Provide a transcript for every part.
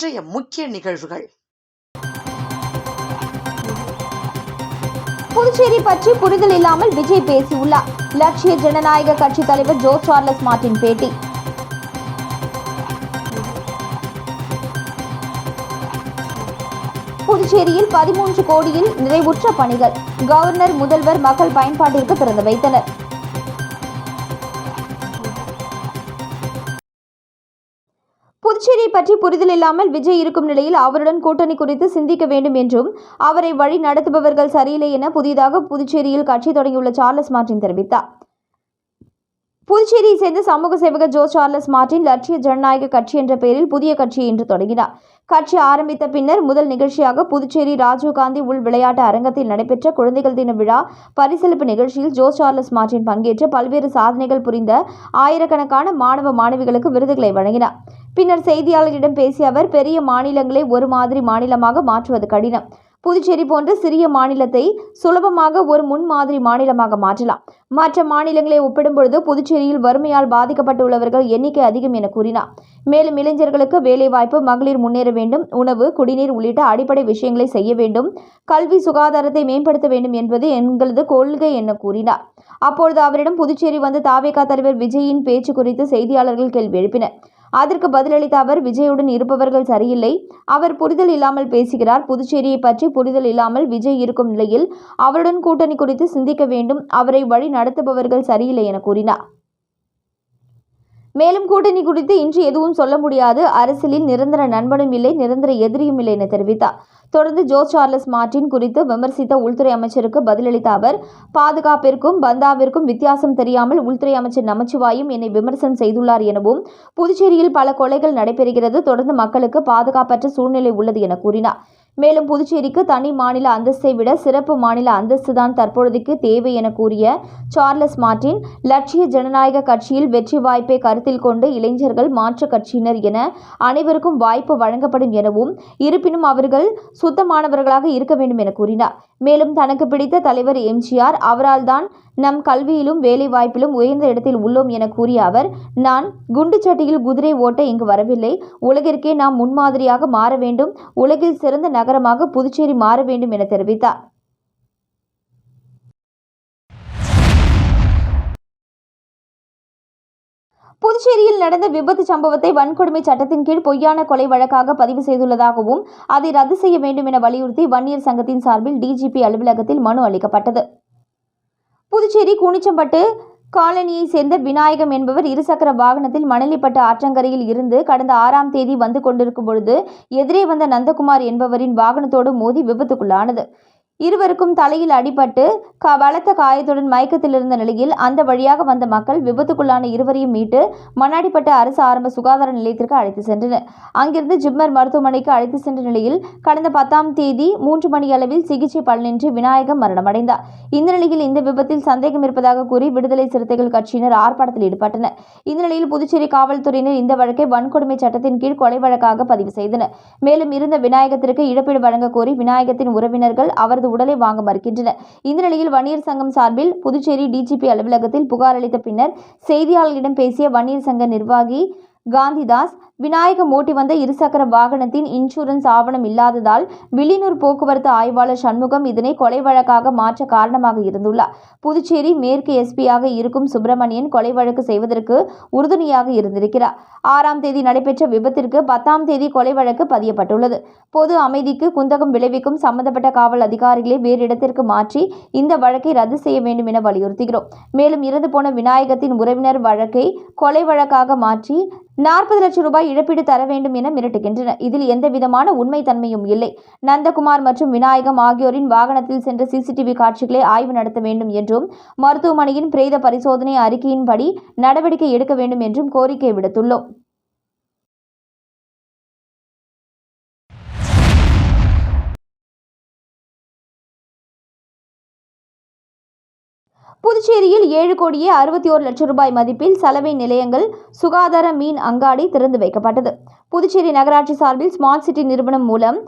இன்றைய முக்கிய நிகழ்வுகள். புதுச்சேரி பற்றி புரிதல் இல்லாமல் விஜய் பேசியுள்ளார். லட்சிய ஜனநாயக கட்சி தலைவர் ஜோ சார்லஸ் மார்டின் பேட்டி. புதுச்சேரியில் பதிமூன்று கோடியில் நிறைவுற்ற பணிகள். கவர்னர் முதல்வர் மக்கள் பயன்பாட்டிற்கு திறந்து வைத்தனர். பற்றி புரிதல் இல்லாமல் விஜய் இருக்கும் நிலையில் அவருடன் கூட்டணி குறித்து சிந்திக்க வேண்டும் என்றும் அவரை வழி நடத்துபவர்கள் சரியில்லை என புதிதாக புதுச்சேரியில் கட்சி தொடங்கியுள்ள சார்லஸ் மார்டின் தெரிவித்தார். புதுச்சேரியை சேர்ந்த சமூக சேவகர் ஜோ சார்லஸ் மார்டின் லட்சிய ஜனநாயக கட்சி என்ற பெயரில் புதிய கட்சியை இன்று தொடங்கினார். கட்சி ஆரம்பித்த பின்னர் முதல் நிகழ்ச்சியாக புதுச்சேரி ராஜீவ்காந்தி உள் விளையாட்டு அரங்கத்தில் நடைபெற்ற குழந்தைகள் தின விழா பரிசளிப்பு நிகழ்ச்சியில் ஜோ சார்லஸ் மார்டின் பங்கேற்று பல்வேறு சாதனைகள் புரிந்த ஆயிரக்கணக்கான மாணவ மாணவிகளுக்கு விருதுகளை வழங்கினார். பின்னர் செய்தியாளர்களிடம் பேசிய அவர் பெரிய மாநிலங்களை ஒரு மாதிரி மாநிலமாக மாற்றுவது கடினம். புதுச்சேரி போன்ற சிறிய மாநிலத்தை சுலபமாக ஒரு முன்மாதிரி மாநிலமாக மாற்றலாம். மற்ற மாநிலங்களை ஒப்பிடும்பொழுது புதுச்சேரியில் வறுமையால் பாதிக்கப்பட்டுள்ளவர்கள் எண்ணிக்கை அதிகம் என கூறினார். மேலும் இளைஞர்களுக்கு வேலைவாய்ப்பு மகளிர் முன்னேற வேண்டும் உணவு குடிநீர் உள்ளிட்ட அடிப்படை விஷயங்களை செய்ய வேண்டும் கல்வி சுகாதாரத்தை மேம்படுத்த வேண்டும் என்பது எங்களது கொள்கை என கூறினார். அப்பொழுது அவரிடம் புதுச்சேரி வந்து தாவேகா தலைவர் விஜயின் பேச்சு குறித்து செய்தியாளர்கள் கேள்வி எழுப்பினர். அதற்கு பதிலளித்த அவர் விஜயுடன் இருப்பவர்கள் சரியில்லை. அவர் புரிதல் இல்லாமல் பேசுகிறார். புதுச்சேரியை பற்றி புரிதல் இல்லாமல் விஜய் இருக்கும் நிலையில் அவருடன் கூட்டணி குறித்து சிந்திக்க வேண்டும். அவரை வழி நடத்துபவர்கள் சரியில்லை என கூறினார். மேலும் கூட்டணி குறித்து இன்று எதுவும் சொல்ல முடியாது. அரசியலில் நிரந்தர நண்பனும் இல்லை நிரந்தர எதிரியும் இல்லை என தெரிவித்தார். தொடர்ந்து ஜோ சார்லஸ் மார்டின் குறித்து விமர்சித்த உள்துறை அமைச்சருக்கு பதிலளித்த அவர் பாதுகாப்பிற்கும் பந்தாவிற்கும் வித்தியாசம் தெரியாமல் உள்துறை அமைச்சர் நமச்சிவாயும் என்னை விமர்சனம் செய்துள்ளார் எனவும் புதுச்சேரியில் பல கொலைகள் நடைபெறுகிறது தொடர்ந்து மக்களுக்கு பாதுகாப்பற்ற சூழ்நிலை உள்ளது என கூறினார். மேலும் புதுச்சேரிக்கு தனி மாநில அந்தஸ்தை விட சிறப்பு மாநில அந்தஸ்து தான் தற்பொழுதைக்கு தேவை என கூறிய சார்லஸ் மார்டின் லட்சிய ஜனநாயக கட்சியில் வெற்றி வாய்ப்பை கருத்தில் கொண்டு இளைஞர்கள் மாற்றுக் கட்சியினர் என அனைவருக்கும் வாய்ப்பு வழங்கப்படும் எனவும் இருப்பினும் அவர்கள் சுத்தமானவர்களாக இருக்க வேண்டும் என கூறினார். மேலும் தனக்கு பிடித்த தலைவர் எம்ஜிஆர் அவரால் தான் நம் கல்வியிலும் வேலை வாய்ப்பிலும் உயர்ந்த இடத்தில் உள்ளோம் என கூறிய அவர் நான் குண்டுச்சட்டியில் குதிரை ஓட்ட இங்கு வரவில்லை. உலகிற்கே நாம் முன்மாதிரியாக மாற வேண்டும். உலகில் சிறந்த நகரமாக புதுச்சேரி மாற வேண்டும் என தெரிவித்தார். புதுச்சேரியில் நடந்த விபத்து சம்பவத்தை வன்கொடுமை சட்டத்தின் கீழ் பொய்யான கொலை வழக்காக பதிவு செய்துள்ளதாகவும் அதை ரத்து செய்ய வேண்டும் என வலியுறுத்தி வன்னியர் சங்கத்தின் சார்பில் டிஜிபி அலுவலகத்தில் மனு அளிக்கப்பட்டது. புதுச்சேரி கூனிச்சம்பட்டு காலனியை சேர்ந்த விநாயகம் என்பவர் இருசக்கர வாகனத்தில் மணலிப்பட்டு ஆற்றங்கரையில் இருந்து கடந்த ஆறாம் தேதி வந்து கொண்டிருக்கும் பொழுது எதிரே வந்த நந்தகுமார் என்பவரின் வாகனத்தோடு மோதி விபத்துக்குள்ளானது. இருவருக்கும் தலையில் அடிபட்டு க பலத்த காயத்துடன் மயக்கத்தில் இருந்த நிலையில் அந்த வழியாக வந்த மக்கள் விபத்துக்குள்ளான இருவரையும் மீட்டு மண்ணாடிப்பட்ட அரசு ஆரம்ப சுகாதார நிலையத்திற்கு அழைத்து சென்றனர். அங்கிருந்து ஜிப்மர் மருத்துவமனைக்கு அழைத்து சென்ற நிலையில் கடந்த பத்தாம் தேதி மூன்று மணி அளவில் சிகிச்சை பலனின்றி விநாயகம் மரணமடைந்தார். இந்த நிலையில் இந்த விபத்தில் சந்தேகம் இருப்பதாக கூறி விடுதலை சிறுத்தைகள் கட்சியினர் ஆர்ப்பாட்டத்தில் ஈடுபட்டனர். இந்த நிலையில் புதுச்சேரி காவல்துறையினர் இந்த வழக்கை வன்கொடுமை சட்டத்தின் கீழ் கொலை வழக்காக பதிவு செய்தனர். மேலும் இருந்த விநாயகத்திற்கு இழப்பீடு வழங்க கோரி விநாயகத்தின் உறவினர்கள் அவரது உடலை வாங்க மறுக்கின்றனர். இந்த நிலையில் வன்னியர் சங்கம் சார்பில் புதுச்சேரி டிஜிபி அலுவலகத்தில் புகார் அளித்த பின்னர் செய்தியாளர்களிடம் பேசிய வன்னியர் சங்க நிர்வாகி காந்திதாஸ் விநாயகம் ஓட்டி வந்த இருசக்கர வாகனத்தின் இன்சூரன்ஸ் ஆவணம் இல்லாததால் வில்லியனூர் போக்குவரத்து ஆய்வாளர் சண்முகம் இதனை கொலை வழக்காக மாற்ற காரணமாக இருந்துள்ளார். புதுச்சேரி மேற்கு எஸ்பியாக இருக்கும் சுப்பிரமணியன் கொலை வழக்கு செய்வதற்கு உறுதுணையாக இருந்திருக்கிறார். ஆறாம் தேதி நடைபெற்ற விபத்திற்கு பத்தாம் தேதி கொலை வழக்கு பதியப்பட்டுள்ளது. பொது அமைதிக்கு குந்தகம் விளைவிக்கும் சம்பந்தப்பட்ட காவல் அதிகாரிகளை வேறு இடத்திற்கு மாற்றி இந்த வழக்கை ரத்து செய்ய வேண்டும் என வலியுறுத்துகிறோம். மேலும் இறந்து போன விநாயகத்தின் உறவினர் வழக்கை கொலை வழக்காக மாற்றி நாற்பது லட்சம் ரூபாய் இழப்பீடு தர வேண்டும் என மிரட்டுகின்றனர். இதில் எந்த விதமான உண்மை தன்மையும் இல்லை. நந்தகுமார் மற்றும் விநாயகம் ஆகியோரின் வாகனத்தில் சென்ற சிசிடிவி காட்சிகளை ஆய்வு நடத்த வேண்டும் என்றும் மருத்துவமனையின் பிரேத பரிசோதனை அறிக்கையின்படி நடவடிக்கை எடுக்க வேண்டும் என்றும் கோரிக்கை விடுத்துள்ளோம். புதுச்சேரியில் ஏழு கோடியே அறுபத்தி ஓரு லட்சம் ரூபாய் மதிப்பில் சலவை நிலையங்கள் சுகாதார மீன் அங்காடி திறந்து வைக்கப்பட்டது. புதுச்சேரி நகராட்சி சார்பில் ஸ்மார்ட் சிட்டி நிறுவனம் மூலம்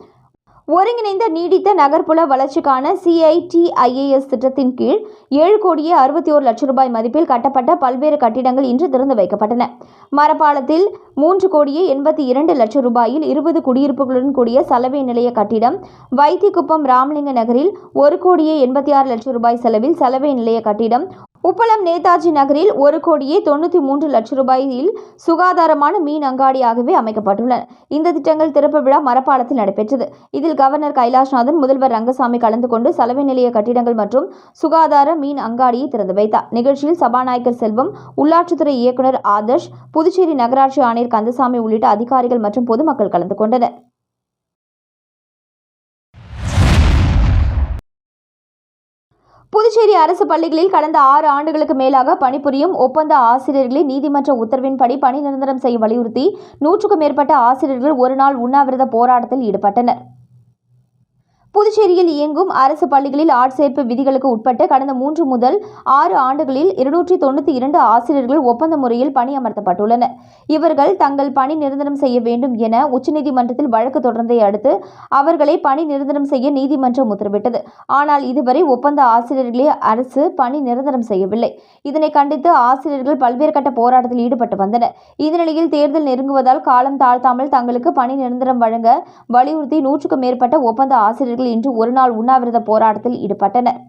ஒருங்கிணைந்த நீடித்த நகர்ப்புற வளர்ச்சிக்கான சிஐடிஐஏஎஸ் திட்டத்தின் கீழ் ஏழு கோடியே அறுபத்தி ஓரு லட்சம் ரூபாய் மதிப்பில் கட்டப்பட்ட பல்வேறு கட்டிடங்கள் இன்று திறந்து வைக்கப்பட்டன. மரப்பாலத்தில் மூன்று கோடியே எண்பத்தி இரண்டு லட்சம் ரூபாயில் இருபது குடியிருப்புகளுடன் கூடிய சலவை நிலைய கட்டிடம் வைத்திக்குப்பம் ராமலிங்க நகரில் ஒரு கோடியே எண்பத்தி ஆறு லட்சம் ரூபாய் செலவில் சலவை நிலைய கட்டிடம் உப்பளம் நேதாஜி நகரில் ஒரு கோடியே தொண்ணூற்றி மூன்று லட்சம் ரூபாயில் சுகாதாரமான மீன் அங்காடியாகவே அமைக்கப்பட்டுள்ளன. இந்த திட்டங்கள் திறப்பு விழா மரப்பாலத்தில் நடைபெற்றது. இதில் கவர்னர் கைலாஷ்நாதன் முதல்வர் ரங்கசாமி கலந்து கொண்டு சலவை நிலைய கட்டிடங்கள் மற்றும் சுகாதார மீன் அங்காடியை திறந்து வைத்தார். நிகழ்ச்சியில் சபாநாயகர் செல்வம் உள்ளாட்சித்துறை இயக்குநர் ஆதர்ஷ் புதுச்சேரி நகராட்சி ஆணையர் கந்தசாமி உள்ளிட்ட அதிகாரிகள் மற்றும் பொதுமக்கள் கலந்து கொண்டனர். புதுச்சேரி அரசு பள்ளிகளில் கடந்த ஆறு ஆண்டுகளுக்கு மேலாக பணிபுரியும் ஒப்பந்த ஆசிரியர்களை நீதிமன்ற உத்தரவின்படி பணி நிரந்தரம் செய்ய வலியுறுத்தி நூற்றுக்கும் மேற்பட்ட ஆசிரியர்கள் ஒருநாள் உண்ணாவிரத போராட்டத்தில் ஈடுபட்டனர். புதுச்சேரியில் இயங்கும் அரசு பள்ளிகளில் ஆட்சேர்ப்பு விதிகளுக்கு உட்பட்டு கடந்த மூன்று முதல் ஆறு ஆண்டுகளில் இருநூற்றி தொண்ணூற்றி இரண்டு ஆசிரியர்கள் ஒப்பந்த முறையில் பணியமர்த்தப்பட்டுள்ளனர். இவர்கள் தங்கள் பணி நிரந்தரம் செய்ய வேண்டும் என உச்சநீதிமன்றத்தில் வழக்கு தொடர்ந்ததை அடுத்து அவர்களை பணி நிரந்தரம் செய்ய நீதிமன்றம் உத்தரவிட்டது. ஆனால் இதுவரை ஒப்பந்த ஆசிரியர்களை அரசு பணி நிரந்தரம் செய்யவில்லை. இதனை கண்டித்து ஆசிரியர்கள் பல்வேறு கட்ட போராட்டத்தில் ஈடுபட்டு வந்தனர். இந்த நிலையில் தேர்தல் நெருங்குவதால் காலம் தாழ்த்தாமல் தங்களுக்கு பணி நிரந்தரம் வழங்க வலியுறுத்தி நூற்றுக்கும் மேற்பட்ட ஒப்பந்த ஆசிரியர்கள் இன்று ஒருநாள் உண்ணாவிரத போராட்டத்தில் ஈடுபட்டனர்.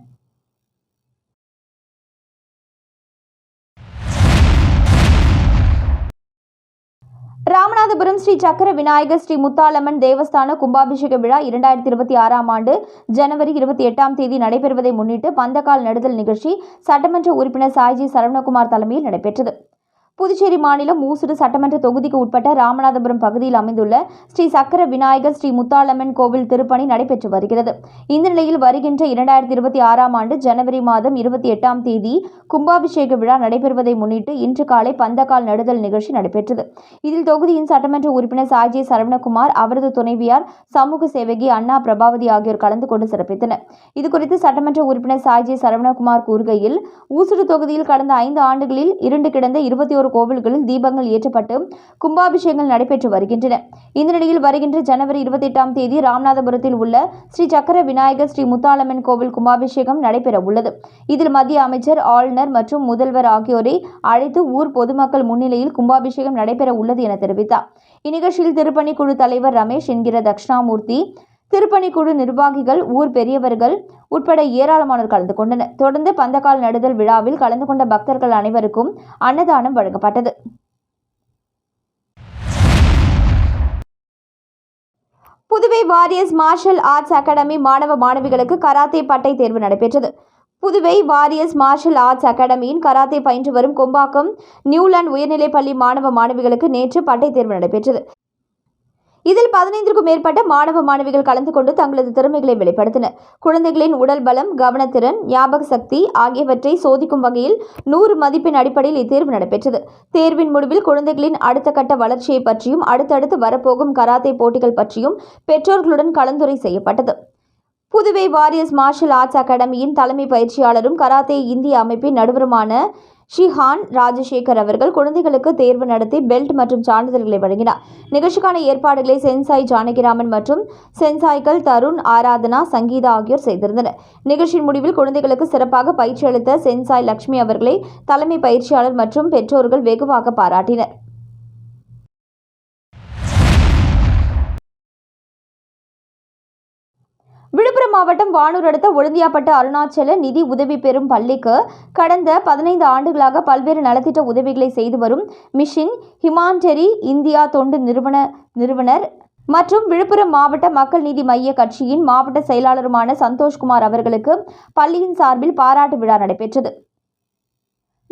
ராமநாதபுரம் ஸ்ரீ சக்கர விநாயகர் ஸ்ரீ முத்தாலம்மன் தேவஸ்தான கும்பாபிஷேக விழா இரண்டாயிரத்தி இருபத்தி ஆறாம் ஆண்டு ஜனவரி இருபத்தி எட்டாம் தேதி நடைபெறுவதை முன்னிட்டு பந்தக்கால் நடுதல் நிகழ்ச்சி சட்டமன்ற உறுப்பினர் சாய்ஜி சரவணகுமார் தலைமையில் நடைபெற்றது. புதுச்சேரி மாநிலம் ஊசுடு சட்டமன்ற தொகுதிக்கு உட்பட்ட ராமநாதபுரம் பகுதியில் அமைந்துள்ள ஸ்ரீ சக்கர விநாயகர் ஸ்ரீ முத்தாளம்மன் கோவில் திருப்பணி நடைபெற்று வருகிறது. இந்த நிலையில் வருகின்ற இரண்டாயிரத்தி இருபத்தி ஆறாம் ஆண்டு ஜனவரி மாதம் இருபத்தி எட்டாம் தேதி கும்பாபிஷேக விழா நடைபெறுவதை முன்னிட்டு இன்று காலை பந்தக்கால் நடுதல் நிகழ்ச்சி நடைபெற்றது. இதில் தொகுதியின் சட்டமன்ற உறுப்பினர் சாஜி சரவணகுமார் அவரது துணைவியார் சமூக சேவகி அண்ணா பிரபாவதி ஆகியோர் கலந்து கொண்டு சிறப்பித்தனர். இதுகுறித்து சட்டமன்ற உறுப்பினர் சாஜி சரவணகுமார் கூறுகையில் ஊசுடு தொகுதியில் கடந்த ஐந்து ஆண்டுகளில் இருண்டு கிடந்த இருபத்தி ஒரு கோவில்களில் தீபங்கள் ஏற்றப்பட்டு கும்பாபிஷேகங்கள் நடைபெற்று வருகின்றன. இந்த நிலையில் வருகின்ற ஜனவரி இருபத்தி எட்டாம் தேதி ராமநாதபுரத்தில் உள்ள ஸ்ரீ சக்கர விநாயகர் ஸ்ரீ முத்தாலம்மன் கோவில் கும்பாபிஷேகம் நடைபெற உள்ளது. இதில் மத்திய அமைச்சர் ஆளுநர் மற்றும் முதல்வர் ஆகியோரை அழைத்து ஊர் பொதுமக்கள் முன்னிலையில் கும்பாபிஷேகம் நடைபெற உள்ளது என தெரிவித்தார். இந்நிகழ்ச்சியில் திருப்பணி குழு தலைவர் ரமேஷ் என்கிற தட்சிணாமூர்த்தி திருப்பணிக்குழு நிர்வாகிகள் ஊர் பெரியவர்கள் உட்பட ஏராளமானோர் கலந்து கொண்டனர். தொடர்ந்து பந்தக்கால் நடுதல் விழாவில் கலந்து கொண்ட பக்தர்கள் அனைவருக்கும் அன்னதானம் வழங்கப்பட்டது. Puduvai warriors martial arts academy மாணவ மாணவிகளுக்கு கராத்தே பட்டை தேர்வு நடைபெற்றது. புதுவை வாரியர்ஸ் மார்ஷல் ஆர்ட்ஸ் அகாடமியின் கராத்தே பயின்று வரும் கொம்பாக்கம் நியூலாண்ட் உயர்நிலைப்பள்ளி மாணவ மாணவிகளுக்கு நேற்று பட்டை தேர்வு நடைபெற்றது. இதில் பதினைந்திற்கும் மேற்பட்ட மாணவ மாணவிகள் கலந்து கொண்டு தங்களது திறமைகளை வெளிப்படுத்தினர் குழந்தைகளின் உடல் பலம் கவனத்திறன் ஞாபக சக்தி ஆகியவற்றை சோதிக்கும் வகையில் நூறு மதிப்பெண் அடிப்படையில் இத்தேர்வு நடைபெற்றது. தேர்வின் முடிவில் குழந்தைகளின் அடுத்த கட்ட வளர்ச்சியை பற்றியும் அடுத்தடுத்து வரப்போகும் கராத்தே போட்டிகள் பற்றியும் பெற்றோர்களுடன் கலந்துரை செய்யப்பட்டது. புதுவை வாரியர்ஸ் மார்ஷல் ஆர்ட்ஸ் அகாடமியின் தலைமை பயிற்சியாளரும் கராத்தே இந்திய அமைப்பின் நடுவருமான ஷிஹான் ராஜசேகர் அவர்கள் குழந்தைகளுக்கு தேர்வு நடத்தி பெல்ட் மற்றும் சான்றிதழ்களை வழங்கினார். நிகழ்ச்சிக்கான ஏற்பாடுகளை சென்சாய் ஜானகிராமன் மற்றும் சென்சாய்கள் தருண் ஆராதனா சங்கீதா ஆகியோர் செய்திருந்தனர். நிகழ்ச்சியின் முடிவில் குழந்தைகளுக்கு சிறப்பாக பயிற்சி அளித்த சென்சாய் லட்சுமி அவர்களை தலைமை பயிற்சியாளர் மற்றும் பெற்றோர்கள் வெகுவாக பாராட்டினர். விழுப்புரம் மாவட்டம் வானூர் அடுத்த ஒழுந்தியாப்பட்டு அருணாச்சல நிதி உதவி பெறும் பள்ளிக்கு கடந்த பதினைந்து ஆண்டுகளாக பல்வேறு நலத்திட்ட உதவிகளை செய்து வரும் மிஷின் ஹிமாண்டரி இந்தியா தொண்டு நிறுவன நிறுவனர் மற்றும் விழுப்புரம் மாவட்ட மக்கள் நீதி மைய கட்சியின் மாவட்ட செயலாளருமான சந்தோஷ்குமார் அவர்களுக்கு பள்ளியின் சார்பில் பாராட்டு விழா நடைபெற்றது.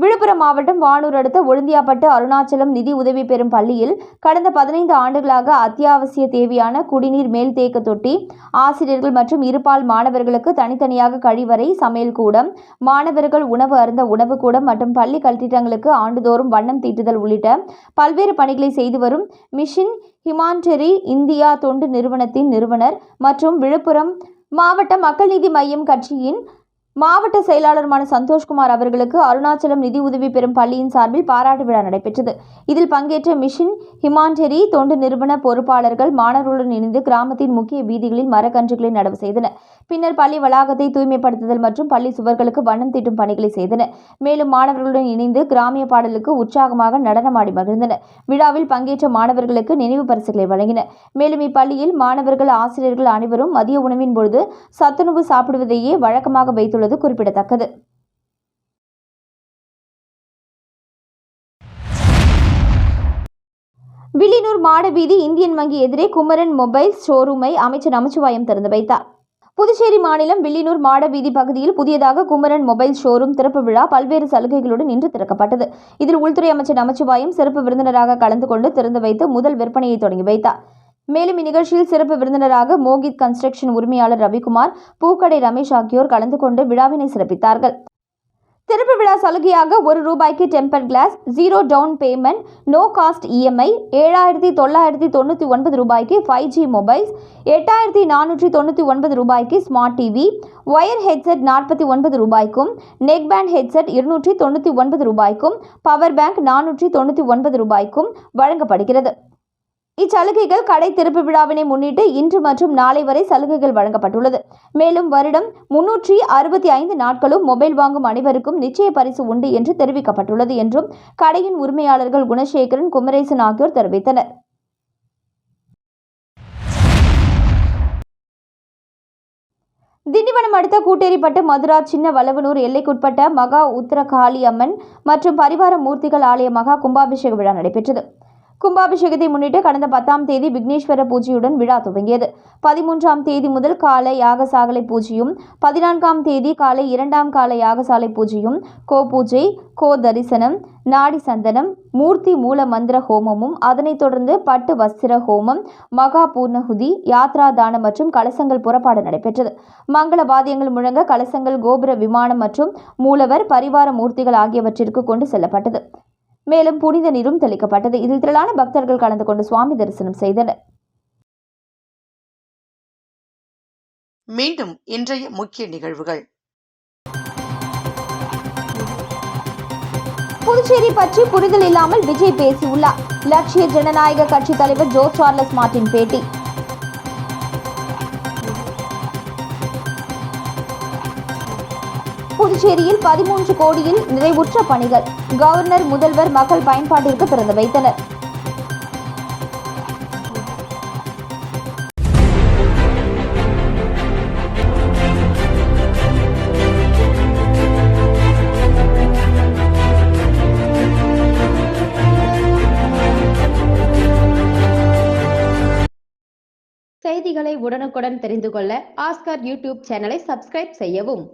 விழுப்புரம் மாவட்டம் வானூர் அடுத்த ஒழுந்தியாப்பட்டு அருணாச்சலம் நிதி உதவி பெறும் பள்ளியில் கடந்த பதினைந்து ஆண்டுகளாக அத்தியாவசிய தேவையான குடிநீர் மேல்தேக்க தொட்டி ஆசிரியர்கள் மற்றும் இருபால் மாணவர்களுக்கு தனித்தனியாக கழிவறை சமையல் கூடம் மாணவர்கள் உணவு அருந்த உணவு கூடம் மற்றும் பள்ளி கட்டிடங்களுக்கு ஆண்டுதோறும் வண்ணம் தீட்டுதல் உள்ளிட்ட பல்வேறு பணிகளை செய்து வரும் மிஷின் ஹிமான்டரி இந்தியா தொண்டு நிறுவனத்தின் நிறுவனர் மற்றும் விழுப்புரம் மாவட்ட மக்கள் நீதி மையம் கட்சியின் மாவட்ட செயலாளருமான சந்தோஷ்குமார் அவர்களுக்கு அருணாச்சலம் நிதி உதவி பெறும் பள்ளியின் சார்பில் பாராட்டு விழா நடைபெற்றது. இதில் பங்கேற்ற மிஷன் ஹிமாண்டெரி தொண்டு நிறுவன பொறுப்பாளர்கள் மாணவர்களுடன் இணைந்து கிராமத்தின் முக்கிய வீதிகளில் மரக்கன்றுகளை நடவு செய்தனர். பின்னர் பள்ளி வளாகத்தை தூய்மைப்படுத்துதல் மற்றும் பள்ளி சுவர்களுக்கு வண்ணம் தீட்டும் பணிகளை செய்தனர். மேலும் மாணவர்களுடன் இணைந்து கிராமிய பாடலுக்கு உற்சாகமாக நடனமாடி மகிழ்ந்தனர். விழாவில் பங்கேற்ற மாணவர்களுக்கு நினைவு பரிசுகளை வழங்கினர். மேலும் இப்பள்ளியில் மாணவர்கள் ஆசிரியர்கள் அனைவரும் மதிய உணவின் பொழுது சத்துணவு சாப்பிடுவதையே வழக்கமாக வந்துள்ளது குறிப்பிடத்தக்கது. வில்லியனூர் மாடவீதி இந்தியன் வங்கி எதிரே குமரன் மொபைல் ஷோரூமை அமைச்சர் நமச்சிவாயம் திறந்து வைத்தார். புதுச்சேரி மாநிலம் வில்லியனூர் மாடவீதி பகுதியில் புதியதாக குமரன் மொபைல் ஷோரூம் திறப்பு விழா பல்வேறு சலுகைகளுடன் இன்று திறக்கப்பட்டது. இதில் உள்துறை அமைச்சர் நமச்சிவாயம் சிறப்பு விருந்தினராக கலந்து கொண்டு திறந்து வைத்து முதல் விற்பனையை தொடங்கி வைத்தார். மேலும் இந்நிகழ்ச்சியில் சிறப்பு விருந்தினராக மோகித் கன்ஸ்ட்ரக்ஷன் உரிமையாளர் ரவிக்குமார் பூக்கடை ரமேஷ் ஆகியோர் கலந்து கொண்டு விழாவினை சிறப்பித்தார்கள். திறப்பு விழா சலுகையாக ஒரு ரூபாய்க்கு temper glass zero down payment no cost EMI ஏழாயிரத்தி தொள்ளாயிரத்தி தொண்ணூற்றி ஒன்பது ரூபாய்க்கு ஃபைவ் ஜி மொபைல்ஸ் எட்டாயிரத்தி நானூற்றி தொண்ணூற்றி ஒன்பது ரூபாய்க்கு ஸ்மார்ட் டிவி ஒயர் ஹெட்செட் நாற்பத்தி ஒன்பது ரூபாய்க்கும் நெக் பேண்ட் ஹெட்செட் இருநூற்றி தொண்ணூற்றி ஒன்பது ரூபாய்க்கும் பவர் பேங்க் நானூற்றி தொண்ணூற்றி ஒன்பது ரூபாய்க்கும் வழங்கப்படுகிறது. இச்சலுகைகள் கடை திறப்பு விழாவினை முன்னிட்டு இன்று மற்றும் நாளை வரை சலுகைகள் வழங்கப்பட்டுள்ளது. மேலும் வருடம் முன்னூற்றி அறுபத்தி ஐந்து நாட்களும் மொபைல் வாங்கும் அனைவருக்கும் நிச்சய பரிசு உண்டு என்று தெரிவிக்கப்பட்டுள்ளது என்றும் கடையின் உரிமையாளர்கள் குணசேகரன் குமரேசன் ஆகியோர் தெரிவித்தனர். திண்டிவனம் அடுத்த கூட்டேரிப்பட்டு மதுரா சின்ன வளவனூர் எல்லைக்குட்பட்ட மகா உத்தரகாளி அம்மன் மற்றும் பரிவார மூர்த்திகள் ஆலய மகா கும்பாபிஷேக விழா நடைபெற்றது. கும்பாபிஷேகத்தை முன்னிட்டு கடந்த பத்தாம் தேதி விக்னேஸ்வர பூஜையுடன் விழா துவங்கியது. பதிமூன்றாம் தேதி முதல் காலை யாகசாலை பூஜையும் பதினான்காம் தேதி காலை இரண்டாம் கால யாகசாலை பூஜையும் கோ பூஜை கோ தரிசனம் நாடி சந்தனம் மூர்த்தி மூல மந்திர ஹோமமும் அதனைத் தொடர்ந்து பட்டு வஸ்திர ஹோமம் மகா பூர்ணகுதி யாத்ரா தானம் மற்றும் கலசங்கள் புறப்பாடு நடைபெற்றது. மங்கள வாத்தியங்கள் முழங்க கலசங்கள் கோபுர விமானம் மற்றும் மூலவர் பரிவார மூர்த்திகள் ஆகியவற்றிற்கு கொண்டு செல்லப்பட்டது. மேலும் புனித நீரும் தெளிக்கப்பட்டது. இதில் திரளான பக்தர்கள் கலந்து கொண்டு சுவாமி தரிசனம் செய்தனர். மீண்டும் இன்றைய முக்கிய நிகழ்வுகள். புதுச்சேரி பற்றி புரிதல் இல்லாமல் விஜய் பேசியுள்ளார். லட்சிய ஜனநாயக கட்சி தலைவர் ஜோ சார்லஸ் மார்டின் பேட்டி. புதுச்சேரியில் பதிமூன்று கோடியில் நிறைவுற்ற பணிகள். கவர்னர் முதல்வர் மக்கள் பயன்பாட்டிற்கு திறந்து வைத்தனர். செய்திகளை உடனுக்குடன் தெரிந்து கொள்ள ஆஸ்கார் யூடியூப் சேனலை சப்ஸ்கிரைப் செய்யவும்.